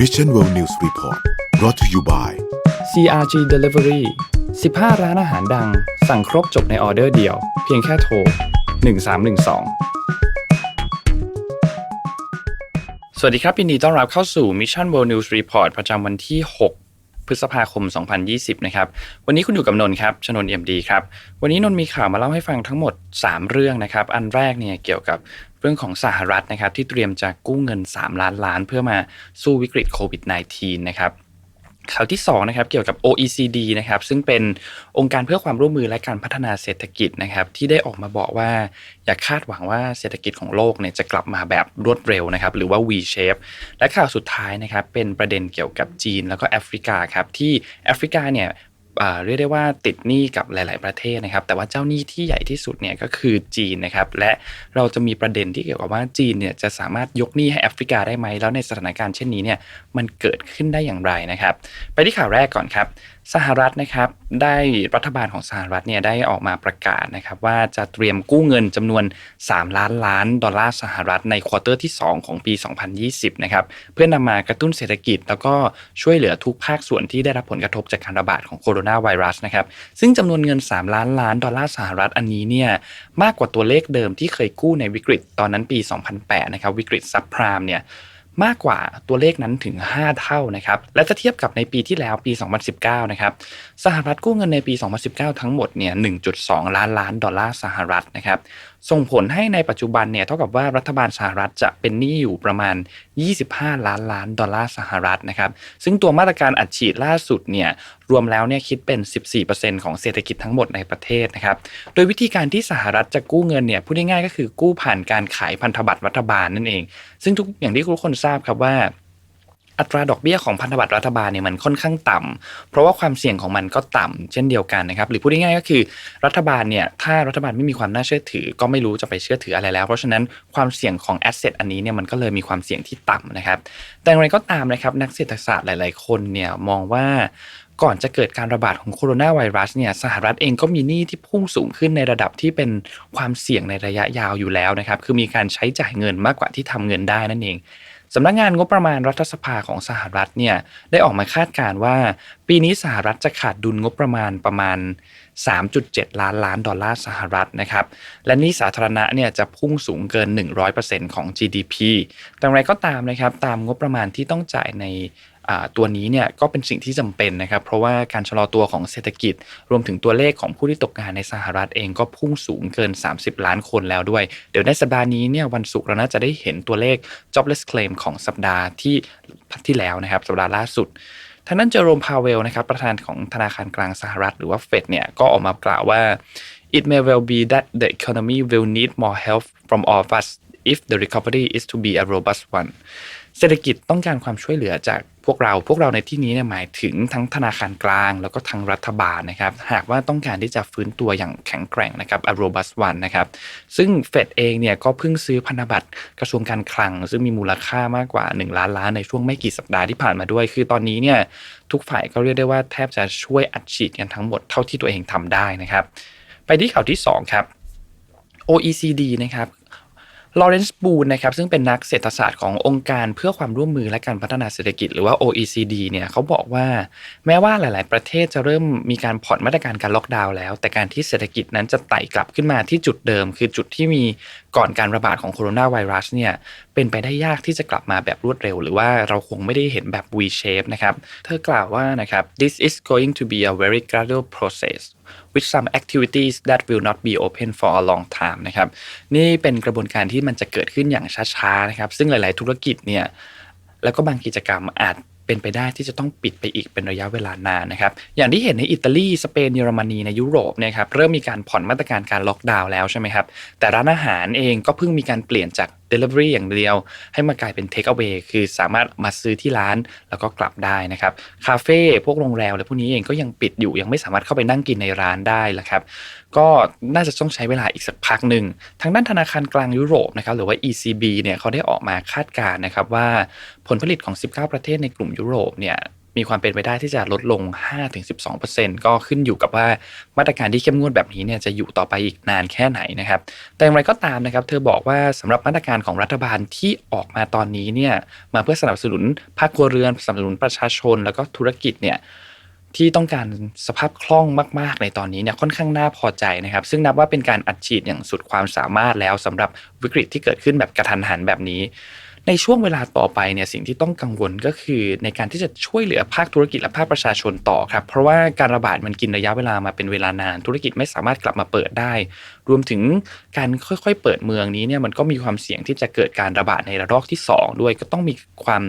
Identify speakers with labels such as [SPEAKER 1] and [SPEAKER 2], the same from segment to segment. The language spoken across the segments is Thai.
[SPEAKER 1] Mission World News Report brought to you by
[SPEAKER 2] CRG Delivery 15 ร้านอาหารดัง สั่งครบจบในออเดอร์เดียว เพียงแค่โทร 1312 สวัสดีครับยินดีต้อนรับเข้าสู่ Mission World News Report ประจำวันที่ 6 พฤษภาคม 2020 นะครับ วันนี้คุณอยู่กับนนท์ครับชนนเอ็มดีครับ วันนี้นนท์มีข่าวมาเล่าให้ฟังทั้งหมด 3 เรื่องนะครับ อันแรกเนี่ยเกี่ยวกับเรื่องของสหรัฐนะครับที่เตรียมจะกู้เงิน 3 ล้านล้าน เพื่อมาสู้วิกฤตโควิด -19 นะครับ ข่าวที่2นะครับเกี่ยวกับ OECD นะครับซึ่งเป็นองค์การเพื่อความร่วมมือและการพัฒนาเศรษฐกิจนะครับที่ได้ออกมาบอกว่าอย่าคาดหวังว่าเศรษฐกิจของโลกเนี่ยจะกลับมาแบบรวดเร็วนะครับหรือว่า V shape และข่าวสุดท้ายนะครับเป็นประเด็นเกี่ยวกับจีนแล้วก็แอฟริกาครับที่แอฟริกาเนี่ย เรียกได้ว่าติดหนี้กับหลาย ๆ ประเทศนะครับ แต่ว่าเจ้าหนี้ที่ใหญ่ที่สุดเนี่ยก็คือจีนนะครับ และเราจะมีประเด็นที่เกี่ยวกับว่าจีนเนี่ยจะสามารถยกหนี้ให้แอฟริกาได้ไหม แล้วในสถานการณ์เช่นนี้เนี่ยมันเกิดขึ้นได้อย่างไรนะครับ ไปที่ข่าวแรกก่อนครับสหรัฐนะครับได้รัฐบาลของสหรัฐเนี่ยได้ออกมาประกาศนะครับว่าจะเตรียมกู้เงินจำนวน 3 ล้านล้านดอลลาร์สหรัฐในควอเตอร์ที่ 2 ของปี 2020 นะครับเพื่อนำมากระตุ้นเศรษฐกิจ แล้วก็ช่วยเหลือทุกภาคส่วนที่ได้รับผลกระทบจากการระบาดของโคโรนาไวรัสนะครับซึ่งจำนวนเงิน 3 ล้านล้านดอลลาร์สหรัฐอันนี้เนี่ยมากกว่าตัวเลขเดิมที่เคยกู้ในวิกฤตตอนนั้นปี 2008 นะครับวิกฤตซับพรามเนี่ย มากกว่าตัวเลขนั้นถึง 5 เท่านะครับและถ้าเทียบกับในปีที่แล้วปี 2019 นะครับสหรัฐกู้เงินในปี 2019 ทั้งหมดเนี่ย1.2 ล้านล้านดอลลาร์สหรัฐนะครับส่งผลให้ในปัจจุบันเนี่ยเท่ากับว่ารัฐบาลสหรัฐจะเป็นหนี้อยู่ประมาณ 25 ล้านล้านดอลลาร์สหรัฐนะครับซึ่งตัวมาตรการอัดฉีดล่าสุดเนี่ยรวมแล้วเนี่ยคิดเป็น 14%ของเศรษฐกิจทั้งหมดในประเทศนะครับโดยวิธีการที่สหรัฐจะกู้เงินเนี่ยพูดง่ายๆก็คือกู้ผ่านการขายพันธบัตรรัฐบาลนั่นเอง ซึ่งทุกอย่างที่ทุกคนทราบครับว่า อัตราดอกเบี้ยของพันธบัตรรัฐบาลเนี่ยมันค่อนข้างต่ำเพราะว่าความเสี่ยงของมันก็ต่ำเช่นเดียวกันนะครับ หรือพูดง่ายๆก็คือรัฐบาลเนี่ยถ้ารัฐบาลไม่มีความน่าเชื่อถือ ก็ไม่รู้จะไปเชื่อถืออะไรแล้ว เพราะฉะนั้นความเสี่ยงของแอสเซทอันนี้เนี่ยมันก็เลยมีความเสี่ยงที่ต่ำนะครับ แต่อย่างไรก็ตามนะครับนักเศรษฐศาสตร์หลาย ๆ คนเนี่ยมองว่าก่อนจะเกิดการระบาดของโคโรนาไวรัสเนี่ยสหรัฐเองก็มีหนี้ที่พุ่งสูงขึ้นในระดับที่เป็นความเสี่ยงในระยะยาวอยู่แล้วนะครับ คือมีการใช้จ่ายเงินมากกว่าที่ทำเงินได้นั่นเอง สำนักงานงบประมาณรัฐสภาของสหรัฐเนี่ยได้ออกมาคาดการณ์ว่า ปีนี้สหรัฐจะขาดดุลงบประมาณประมาณ 3.7 ล้านล้านดอลลาร์สหรัฐนะครับ และนี้สาธารณะเนี่ยจะพุ่งสูงเกิน 100%ของ GDP แต่อย่างไรก็ตามนะครับตามงบประมาณที่ต้องจ่ายใน ตัวนี้เนี่ยก็เป็นสิ่งที่จำเป็นนะครับ เพราะว่าการชะลอตัวของเศรษฐกิจ รวมถึงตัวเลขของผู้ที่ตกงานในสหรัฐเองก็พุ่งสูงเกิน 30 ล้านคนแล้วด้วย เดี๋ยวในสัปดาห์นี้เนี่ยวันศุกร์เราน่าจะได้เห็นตัวเลข jobless claim ของสัปดาห์ที่ที่แล้วนะครับสัปดาห์ล่าสุดทางด้นเจอโรมพาเวลนะครับประธานของธนาคารกลางสหรัฐ หรือว่าเฟดเนี่ยก็ออกมากล่าวว่า it may well be that the economy will need more help from all of us if the recovery is to be a robust one เศรษฐกิจต้องการความช่วยเหลือจากพวกเราพวกเราในที่นี้เนี่ยหมายถึงทั้งธนาคารกลาง แล้วก็ทั้งรัฐบาลนะครับหากว่าต้องการที่จะฟื้นตัวอย่างแข็งแกร่งนะครับ a robust one นะครับซึ่งเฟดเองเนี่ยก็เพิ่งซื้อพันธบัตรกระทรวงการคลัง ซึ่งมีมูลค่ามากกว่า 1 ล้านล้านในช่วงไม่กี่สัปดาห์ที่ผ่านมาด้วย คือตอนนี้เนี่ยทุกฝ่ายก็เรียกได้ว่าแทบจะช่วยอัดฉีดกันทั้งหมดเท่าที่ตัวเองทำได้นะครับ ไปที่ข่าวที่สองครับ OECD นะครับ ลอเรนซ์บูนนะครับซึ่งเป็นนักเศรษฐศาสตร์ขององค์การเพื่อความร่วมมือและการพัฒนาเศรษฐกิจหรือว่า OECD เนี่ยเขาบอกว่า แม้ว่าหลาย ๆ ประเทศจะเริ่มมีการผ่อนมาตรการการล็อกดาวน์แล้ว แต่การที่เศรษฐกิจนั้นจะไต่กลับขึ้นมาที่จุดเดิม คือจุดที่มีก่อนการระบาดของโคโรนาไวรัสเนี่ยเป็นไปได้ยากที่จะกลับมาแบบรวดเร็ว หรือว่าเราคงไม่ได้เห็นแบบ V shape นะครับ เธอกล่าวว่านะครับ this is going to be a very gradual process with some activities that will not be open for a long time นะครับนี่เป็นกระบวนการที่มันจะเกิดขึ้นอย่างช้าๆนะครับ ซึ่งหลาย ๆ ธุรกิจเนี่ยแล้วก็บางกิจกรรมอาจเป็นไปได้ที่จะต้องปิดไปอีกเป็นระยะเวลานานนะครับ อย่างที่เห็นในอิตาลีสเปนเยอรมนีในยุโรปเนี่ยครับเริ่มมีการผ่อนมาตรการการล็อกดาวน์แล้วใช่ไหมครับ แต่ร้านอาหารเองก็เพิ่งมีการเปลี่ยนจาก Delivery อย่างเดียว ให้มากลายเป็น Take Away คือสามารถมาซื้อที่ร้านแล้วก็กลับได้นะครับคาเฟ่พวกโรงแรมอะไรพวกนี้เองก็ยังปิดอยู่ยังไม่สามารถเข้าไปนั่งกินในร้านได้ละครับก็น่าจะต้องใช้เวลาอีกสักพักหนึ่งทางด้านธนาคารกลางยุโรปนะครับหรือว่า ECB เนี่ยเขาได้ออกมาคาดการณ์นะครับว่าผลผลิตของ 19 ประเทศในกลุ่มยุโรปเนี่ย มีความเป็นไปได้ที่จะลดลง 5-12%ก็ขึ้นอยู่กับว่ามาตรการที่เข้มงวดแบบนี้เนี่ยจะอยู่ต่อไปอีกนานแค่ไหนนะครับ แต่อย่างไรก็ตามนะครับ เธอบอกว่าสำหรับมาตรการของรัฐบาลที่ออกมาตอนนี้เนี่ยมาเพื่อสนับสนุนภาคครัวเรือนสนับสนุนประชาชน แล้วก็ธุรกิจเนี่ยที่ต้องการสภาพคล่องมาก ๆ ในตอนนี้เนี่ยค่อนข้างน่าพอใจนะครับ ซึ่งนับว่าเป็นการอัดฉีดอย่างสุดความสามารถแล้วสำหรับวิกฤตที่เกิดขึ้นแบบกระทันหันแบบนี้ ในช่วงเวลาต่อไปเนี่ยสิ่งที่ต้องกังวลก็คือในการที่จะช่วยเหลือภาคธุรกิจและภาคประชาชนต่อครับ เพราะว่าการระบาดมันกินระยะเวลามาเป็นเวลานาน ธุรกิจไม่สามารถกลับมาเปิดได้ รวมถึงการค่อยๆ เปิดเมืองนี้เนี่ยมันก็มีความเสี่ยงที่จะเกิดการระบาดในระลอกที่ 2 ด้วยก็ต้องมีความ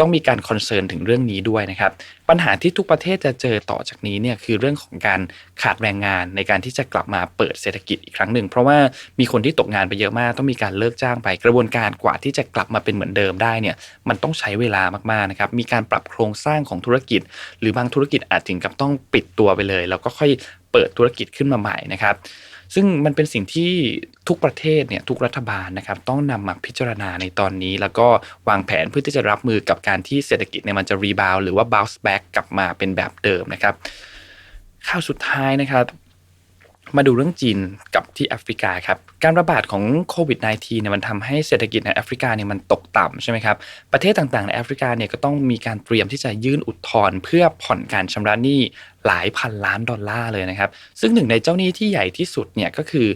[SPEAKER 2] ต้องมีการคอนเซิร์นถึงเรื่องนี้ด้วยนะครับปัญหาที่ทุกประเทศจะเจอต่อจากนี้เนี่ยคือเรื่องของการขาดแรงงานในการที่จะกลับมาเปิดเศรษฐกิจอีกครั้งหนึ่ง เพราะว่ามีคนที่ตกงานไปเยอะมากต้องมีการเลิกจ้างไปกระบวนการกว่าที่จะกลับมาเป็นเหมือนเดิมได้เนี่ยมันต้องใช้เวลามากๆนะครับมีการปรับโครงสร้างของธุรกิจ หรือบางธุรกิจอาจถึงกับต้องปิดตัวไปเลย แล้วก็ค่อยเปิดธุรกิจขึ้นมาใหม่นะครับซึ่งมันเป็นสิ่งที่ทุกประเทศเนี่ยทุกรัฐบาลนะครับต้องนำมาพิจารณาในตอนนี้ แล้วก็วางแผนเพื่อที่จะรับมือกับการที่เศรษฐกิจเนี่ยมันจะรีบาวหรือว่า bounce back กลับมาเป็นแบบเดิมนะครับข่าวสุดท้ายนะครับ มาดูเรื่องจีนกับที่แอฟริกาครับ การระบาดของโควิด -19 เนี่ยมันทำให้เศรษฐกิจในแอฟริกาเนี่ยมันตกต่ำใช่ไหมครับ ประเทศต่างๆ ในแอฟริกาเนี่ยก็ต้องมีการเตรียมที่จะยื่นอุทธรณ์เพื่อผ่อนการชำระหนี้หลายพันล้านดอลลาร์เลยนะครับ ซึ่งหนึ่งในเจ้าหนี้ที่ใหญ่ที่สุดเนี่ยก็คือ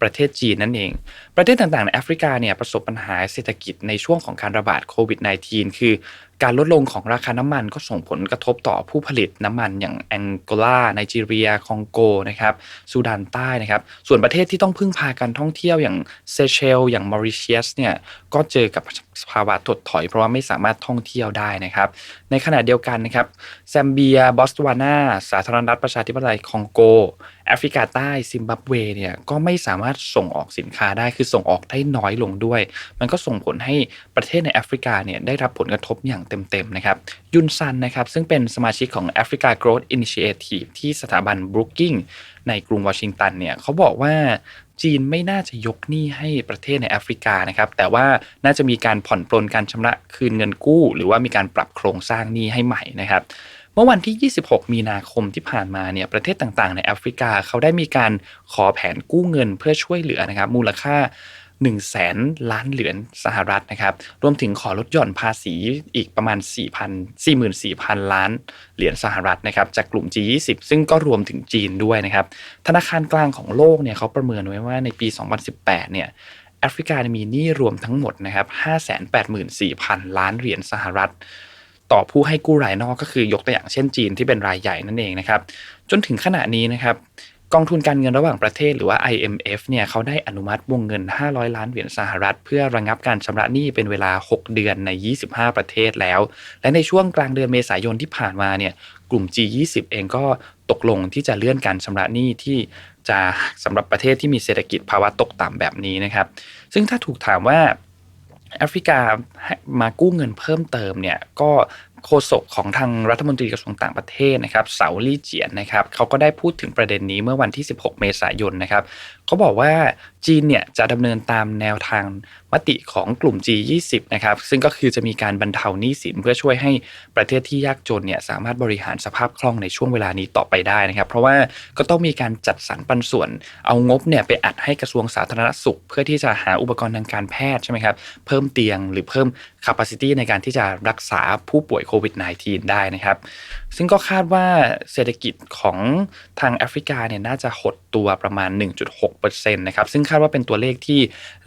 [SPEAKER 2] ประเทศจีนนั่นเอง ประเทศต่างๆในแอฟริกาเนี่ยประสบปัญหาเศรษฐกิจในช่วงของการระบาดโควิด -19 คือ การลดลงของราคาน้ำมันก็ส่งผลกระทบต่อผู้ผลิตน้ำมันอย่างแองโกลาไนจีเรีย คองโกนะครับซูดานใต้นะครับ ส่วนประเทศที่ต้องพึ่งพาการท่องเที่ยวอย่างเซเชล อย่างมอริเชียสเนี่ยก็เจอกับสภาวะถดถอย เพราะว่าไม่สามารถท่องเที่ยวได้นะครับ ในขณะเดียวกันนะครับแซมเบีย บอสตวานาสาธารณรัฐประชาธิปไตยคองโกแอฟริกาใต้ซิมบับเวเนี่ยก็ไม่สามารถส่งออกสินค้าได้คือส่งออกได้น้อยลงด้วย มันก็ส่งผลให้ประเทศในแอฟริกาเนี่ยได้รับผลกระทบอย่างเต็มๆนะครับยุนซันนะครับซึ่งเป็นสมาชิกของ Africa Growth Initiative ที่สถาบัน Brookings ในกรุงวอชิงตันเนี่ยเขาบอกว่าจีนไม่น่าจะยกหนี้ให้ประเทศในแอฟริกานะครับ แต่ว่าน่าจะมีการผ่อนปลนการชำระคืนเงินกู้ หรือว่ามีการปรับโครงสร้างหนี้ให้ใหม่นะครับ เมื่อวันที่ 26 มีนาคมที่ผ่านมาเนี่ยประเทศต่างๆ ในแอฟริกาเขาได้มีการขอแผนกู้เงินเพื่อช่วยเหลือนะครับมูลค่า 1 0 0 0 0แสนล้านเหรียญสหรัฐนะครับ รวมถึงขอลดหย่อนภาษีอีกประมาณ 4,000 44,000 ล้านเหรียญสหรัฐนะครับ จากกลุ่ม G20 ซึ่งก็รวมถึงจีนด้วยนะครับ ธนาคารกลางของโลกเนี่ยเขาประเมินไว้ว่าในปี 2018 เนี่ยแอฟริกามีหนี้รวมทั้งหมดนะครับ 584,000 ล้านเหรียญสหรัฐ ต่อผู้ให้กู้รายนอกก็คือยกตัวอย่างเช่นจีนที่เป็นรายใหญ่นั่นเองนะครับ จนถึงขณะนี้นะครับ กองทุนการเงินระหว่างประเทศหรือว่า IMF เนี่ยเขาได้อนุมัติวงเงิน 500 ล้านเหรียญสหรัฐ เพื่อระงับการชำระหนี้เป็นเวลา 6 เดือนใน 25 ประเทศแล้ว และในช่วงกลางเดือนเมษายนที่ผ่านมาเนี่ยกลุ่ม G20 เองก็ตกลงที่จะเลื่อนการชำระหนี้ที่จะสำหรับประเทศที่มีเศรษฐกิจภาวะตกต่ำแบบนี้นะครับ ซึ่งถ้าถูกถามว่าแอฟริกามากู้เงินเพิ่มเติมเนี่ยก็ โฆษกของทางรัฐมนตรีกระทรวงต่างประเทศนะครับ เสาลี่เจียนนะครับเขาก็ได้พูดถึงประเด็นนี้เมื่อวันที่ 16 เมษายนนะครับเขาบอกว่าจีนเนี่ยจะดำเนินตามแนวทางมติของกลุ่ม G20 นะครับซึ่งก็คือจะมีการบรรเทาหนี้สินเพื่อช่วยให้ประเทศที่ยากจนเนี่ยสามารถบริหารสภาพคล่องในช่วงเวลานี้ต่อไปได้นะครับ เพราะว่าก็ต้องมีการจัดสรรปันส่วน เอางบเนี่ยไปอัดให้กระทรวงสาธารณสุข เพื่อที่จะหาอุปกรณ์ทางการแพทย์ใช่ไหมครับเพิ่มเตียงหรือเพิ่ม capacity ในการที่จะรักษาผู้ป่วยโควิด -19 ได้นะครับ ซึ่งก็คาดว่าเศรษฐกิจของทางแอฟริกาเนี่ยน่าจะหดตัวประมาณ 1.6%นะครับซึ่งคาดว่าเป็นตัวเลขที่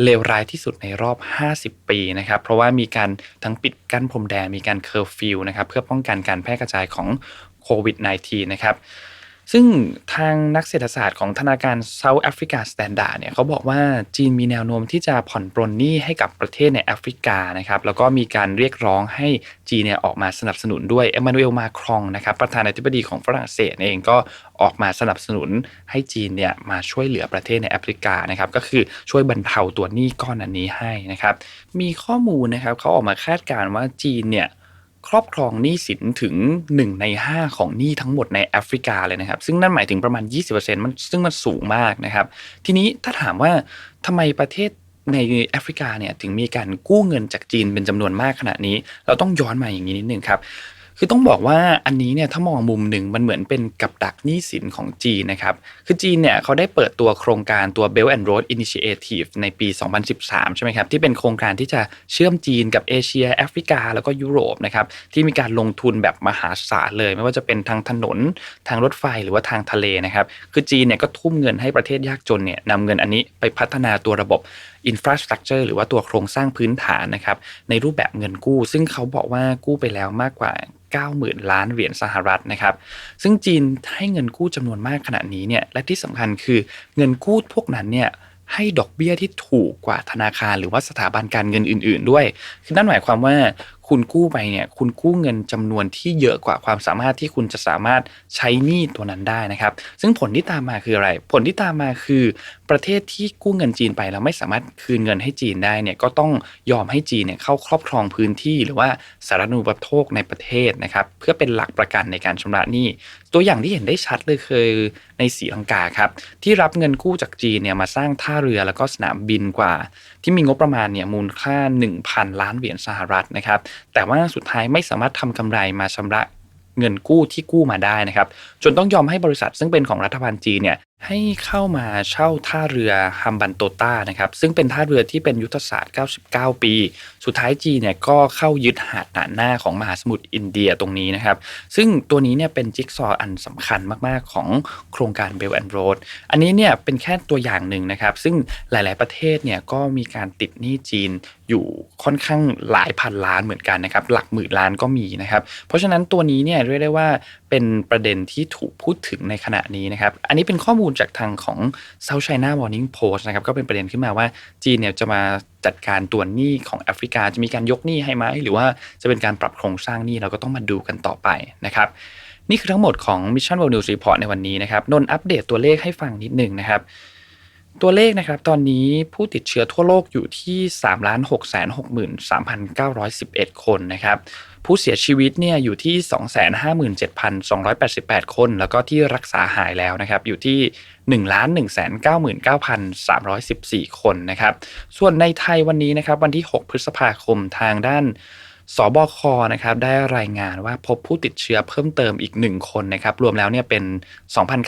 [SPEAKER 2] เลวร้ายที่สุดในรอบ 50 ปีนะครับ เพราะว่ามีการทั้งปิดกั้นพรมแดนมีการเคอร์ฟิวนะครับเพื่อป้องกันการแพร่กระจายของโควิด -19 นะครับ ซึ่งทางนักเศรษฐศาสตร์ของธนาคาร South Africa Standard เนี่ยเขาบอกว่าจีนมีแนวโน้มที่จะผ่อนปรนหนี้ให้กับประเทศในแอฟริกานะครับแล้วก็มีการเรียกร้องให้จีนเนี่ยออกมาสนับสนุนด้วยเอมานูเอลมาครองนะครับประธานาธิบดีของฝรั่งเศสเองก็ออกมาสนับสนุนให้จีนเนี่ยมาช่วยเหลือประเทศในแอฟริกานะครับก็คือช่วยบรรเทาตัวหนี้ก้อนอันนี้ให้นะครับมีข้อมูลนะครับเขาออกมาคาดการณ์ว่าจีนเนี่ย ครอบครองหนี้สินถึง 1 ใน 5 ของหนี้ทั้งหมดในแอฟริกาเลยนะครับ ซึ่งนั่นหมายถึงประมาณ 20%มันซึ่งมันสูงมากนะครับ ทีนี้ถ้าถามว่าทำไมประเทศในแอฟริกาเนี่ยถึงมีการกู้เงินจากจีนเป็นจำนวนมากขนาดนี้ เราต้องย้อนมาอย่างนี้นิดนึงครับ คือต้องบอกว่าอันนี้เนี่ยถ้ามองมุมหนึ่งมันเหมือนเป็นกับดักหนี้สินของจีนนะครับ คือจีนเนี่ยเขาได้เปิดตัวโครงการตัว Belt and Road Initiative ในปี 2013 ใช่ไหมครับ ที่เป็นโครงการที่จะเชื่อมจีนกับเอเชียแอฟริกา แล้วก็ยุโรปนะครับ ที่มีการลงทุนแบบมหาศาลเลย ไม่ว่าจะเป็นทางถนนทางรถไฟหรือว่าทางทะเลนะครับ คือจีนเนี่ยก็ทุ่มเงินให้ประเทศยากจนเนี่ยนำเงินอันนี้ไปพัฒนาตัวระบบ อินฟราสตรักเจอร์หรือว่าตัวโครงสร้างพื้นฐานนะครับในรูปแบบเงินกู้ ซึ่งเขาบอกว่ากู้ไปแล้วมากกว่า 90,000 ล้านเหรียญสหรัฐนะครับซึ่งจีนให้เงินกู้จำนวนมากขนาดนี้เนี่ยและที่สำคัญคือเงินกู้พวกนั้นเนี่ยให้ดอกเบี้ยที่ถูกกว่าธนาคารหรือว่าสถาบันการเงินอื่น ๆ ด้วย คือนั่นหมายความว่าคุณกู้ไปเนี่ย คุณกู้เงินจำนวนที่เยอะกว่าความสามารถที่คุณจะสามารถใช้หนี้ตัวนั้นได้นะครับ ซึ่งผลที่ตามมาคืออะไร ผลที่ตามมาคือประเทศที่กู้เงินจีนไปแล้วไม่สามารถคืนเงินให้จีนได้เนี่ยก็ต้องยอมให้จีนเนี่ยเข้าครอบครองพื้นที่ หรือว่าสาธารณูปโภคในประเทศนะครับเพื่อเป็นหลักประกันในการชำระหนี้ ตัวอย่างที่เห็นได้ชัดเลยคือในศรีลังกาครับที่รับเงินกู้จากจีนเนี่ยมาสร้างท่าเรือแล้วก็สนามบินกว่า ที่มีงบประมาณเนี่ยมูลค่า 1,000 ล้านเหรียญสหรัฐนะครับแต่ว่าสุดท้ายไม่สามารถทำกำไรมาชำระเงินกู้ที่กู้มาได้นะครับจนต้องยอมให้บริษัทซึ่งเป็นของรัฐบาลจีนเนี่ย ให้เข้ามาเช่าท่าเรือฮัมบันโตต้านะครับซึ่งเป็นท่าเรือที่เป็นยุทธศาสตร์ 99 ปี สุดท้ายจีนเนี่ยก็เข้ายึดหาดหนาหน้าของมหาสมุทรอินเดียตรงนี้นะครับ ซึ่งตัวนี้เนี่ยเป็นจิ๊กซอว์อันสำคัญมากๆของโครงการ Belt and Road อันนี้เนี่ยเป็นแค่ตัวอย่างหนึ่งนะครับ ซึ่งหลายๆประเทศเนี่ยก็มีการติดหนี้จีนอยู่ค่อนข้างหลายพันล้านเหมือนกันนะครับหลักหมื่นล้านก็มีนะครับ เพราะฉะนั้นตัวนี้เนี่ยเรียกได้ว่าเป็นประเด็นที่ถูกพูดถึงในขณะนี้นะครับ อันนี้เป็นข้อมูลจากทางของ South China Morning Post นะครับก็เป็นประเด็นขึ้นมาว่าจีนเนี่ยจะมาจัดการตัวหนี้ของแอฟริกาจะมีการยกหนี้ให้ไหมหรือว่าจะเป็นการปรับโครงสร้างหนี้เราก็ต้องมาดูกันต่อไปนะครับนี่คือทั้งหมดของ Mission World News Report ในวันนี้นะครับนนท์อัปเดตตัวเลขให้ฟังนิดหนึ่งนะครับตัวเลขนะครับตอนนี้ผู้ติดเชื้อทั่วโลกอยู่ที่ 3 6 6 3 9 1 1 คนนะครับ ผู้เสียชีวิตเนี่ยอยู่ที่ 257,288 คน แล้วก็ที่รักษาหายแล้วนะครับอยู่ที่ 1 1 9 9 3 1 4 คนนะครับส่วนในไทยวันนี้นะครับวันที่ 6 พฤษภาคมทางด้าน สบคนะครับได้รายงานว่าพบผู้ติดเชื้อเพิ่มเติมอีก 1 คนนะครับรวมแล้วเนี่ยเป็น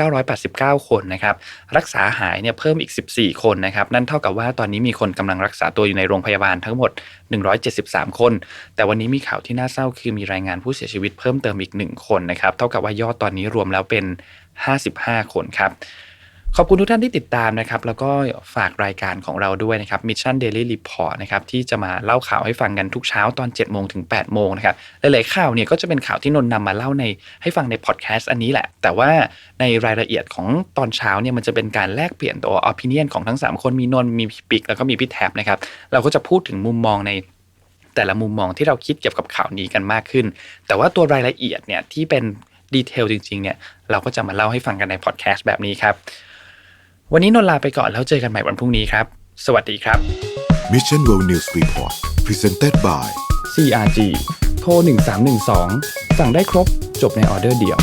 [SPEAKER 2] 2,989 คนนะครับรักษาหายเนี่ยเพิ่มอีก 14 คนนะครับนั่นเท่ากับว่าตอนนี้มีคนกำลังรักษาตัวอยู่ในโรงพยาบาลทั้งหมด 173 คน แต่วันนี้มีข่าวที่น่าเศร้าคือมีรายงานผู้เสียชีวิตเพิ่มเติมอีก 1 คนนะครับเท่ากับว่ายอดตอนนี้รวมแล้วเป็น 55 คนครับ ขอบคุณทุกท่านที่ติดตามนะครับ แล้วก็ฝากรายการของเราด้วยนะครับ Mission Daily Report นะครับที่จะมาเล่าข่าวให้ฟังกันทุกเช้าตอน7โมงถึง8โมงนะครับหลายๆข่าวเนี่ยก็จะเป็นข่าวที่นนนำมาเล่าในให้ฟังในพอดแคสต์อันนี้แหละ แต่ว่าในรายละเอียดของตอนเช้าเนี่ยมันจะเป็นการแลกเปลี่ยนตัว opinion ของทั้ง 3 คนมีนนมีปิกแล้วก็มีพี่แท็บนะครับเราก็จะพูดถึงมุมมองในแต่ละมุมมองที่เราคิดเกี่ยวกับข่าวนี้กันมากขึ้น แต่ว่าตัวรายละเอียดเนี่ยที่เป็นดีเทลจริงๆเนี่ยเราก็จะมาเล่าให้ฟังกันในพอดแคสต์แบบนี้ครับ วันนี้นนท์ลาไปก่อนแล้วเจอกันใหม่วันพรุ่งนี้ครับ สวัสดีครับ
[SPEAKER 1] Mission World News Report Presented by
[SPEAKER 2] CRG โทร1312 สั่งได้ครบจบในออเดอร์เดียว